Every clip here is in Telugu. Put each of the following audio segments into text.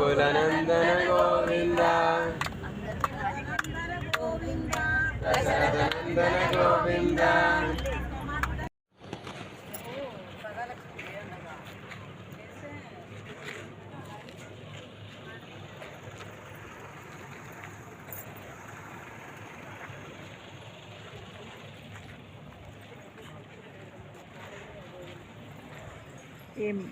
గోకులనందన గోవింద దశరథనందన గోవింద ఏమి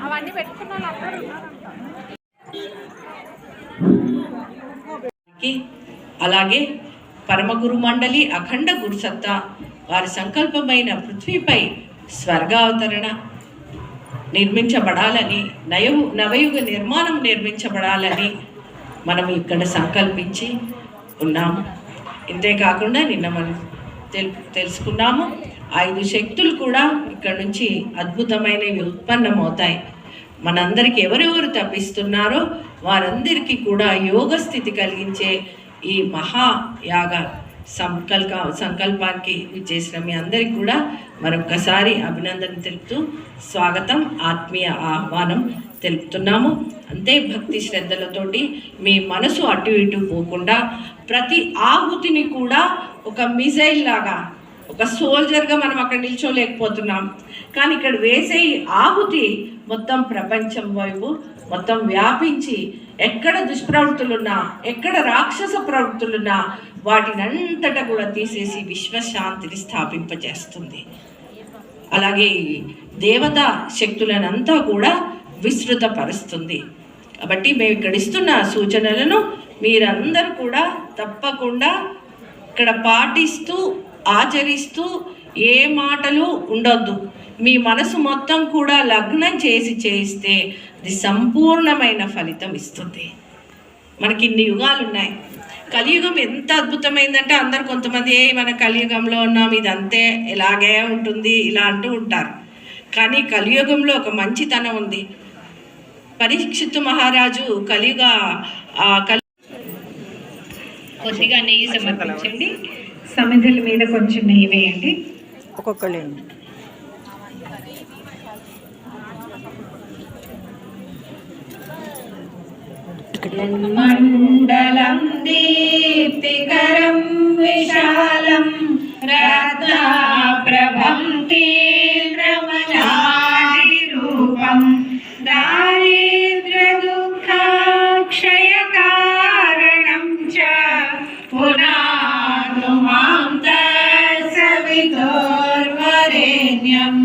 అవన్నీ పెట్టుకున్నా కి అలాగే పరమగురు మండలి అఖండ గురుసత్తా వారి సంకల్పమైన పృథ్వీపై స్వర్గావతరణ నిర్మించబడాలని నయవు నవయుగ నిర్మాణం నిర్మించబడాలని మనం ఇక్కడ సంకల్పించి ఉన్నాము. ఇంతేకాకుండా నిన్న మనం తెలు తెలుసుకున్నాము ఐదు శక్తులు కూడా ఇక్కడ నుంచి అద్భుతమైనవి ఉత్పన్నమవుతాయి. మనందరికి ఎవరెవరు తప్పిస్తున్నారో వారందరికీ కూడా యోగ స్థితి కలిగించే ఈ మహాయాగ సంకల్ప సంకల్పానికి చేసిన మీ అందరికి కూడా మరొకసారి అభినందన తెలుపుతూ స్వాగతం ఆత్మీయ ఆహ్వానం తెలుపుతున్నాము. అంతే భక్తి శ్రద్ధలతోటి మీ మనసు అటు ఇటు పోకుండా ప్రతి ఆహుతిని కూడా ఒక మిజైల్ లాగా ఒక సోల్జర్గా మనం అక్కడ నిల్చోలేకపోతున్నాం. కానీ ఇక్కడ వేసే ఆహుతి మొత్తం ప్రపంచం వైపు మొత్తం వ్యాపించి ఎక్కడ దుష్ప్రవృత్తులున్నా ఎక్కడ రాక్షస ప్రవృత్తులున్నా వాటినంతటా కూడా తీసేసి విశ్వశాంతిని స్థాపింపజేస్తుంది. అలాగే దేవత శక్తులనంతా కూడా విస్తృతపరుస్తుంది. కాబట్టి మేము ఇక్కడ ఇస్తున్న సూచనలను మీరందరూ కూడా తప్పకుండా ఇక్కడ పాటిస్తూ ఆచరిస్తూ ఏ మాటలు ఉండొద్దు. మీ మనసు మొత్తం కూడా లగ్నం చేసి చేయిస్తే అది సంపూర్ణమైన ఫలితం ఇస్తుంది. మనకి ఇన్ని యుగాలు ఉన్నాయి కలియుగం ఎంత అద్భుతమైందంటే అందరు కొంతమంది "ఏ, మన కలియుగంలో ఉన్నాం ఇది అంతే ఇలాగే ఉంటుంది ఇలా అంటూ ఉంటారు. కానీ కలియుగంలో ఒక మంచితనం ఉంది. పరీక్షిత్ మహారాజు కలియుగ ఆ, కలి కొద్దిగా నెయ్యి సమర్పించండి. సమిధుల మీద కొంచెం నెయ్యి వేయండి. ఒక్కొక్కళ్ళు మండలం దీప్తికరం విశాలం రత్నాప్రభం తీవ్రమనాదిరూపం దారిద్ర్యదుఃఖక్షయకారణం చ పునాదు మాం తత్సవితుర్వరేణ్యం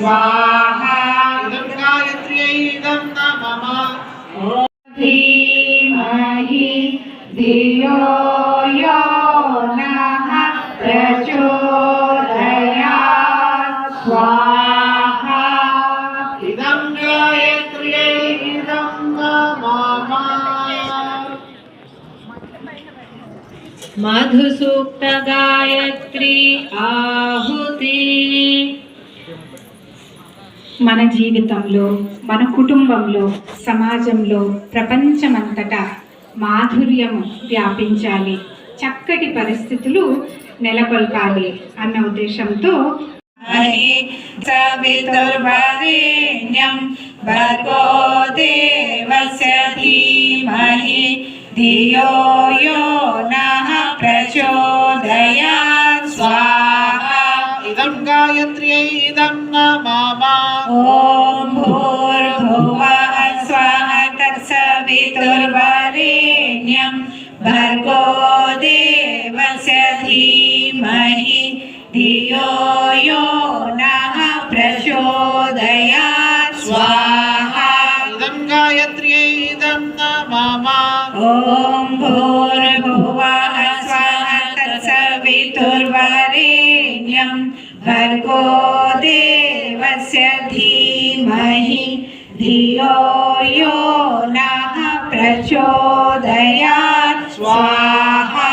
स्वाहा इदं गायत्र्यै इदं नमः। ॐ धीमहि धियो यो नः प्रचोदयात् स्वाहा आहुति। మన జీవితంలో మన కుటుంబంలో సమాజంలో ప్రపంచమంతటా మాధుర్యం వ్యాపించాలి. చక్కటి పరిస్థితులు నెలకొల్పాలి అన్న ఉద్దేశంతో ప్రచో गायत्र्यै इदं न मम ॐ भूर्भुवः स्वः तत्सवितुर्वरेण्यं भर्गो देवस्य धीमहि धियो यो नः प्रचोदयात् स्वाहा इदं गायत्र्यै इदं न मम ॐ भूर्भुवः स्वः तत्सवितुर्वरेण्यं भर्गो देवस्य धीमहि धियो यो नः प्रचोदयात्। स्वाहा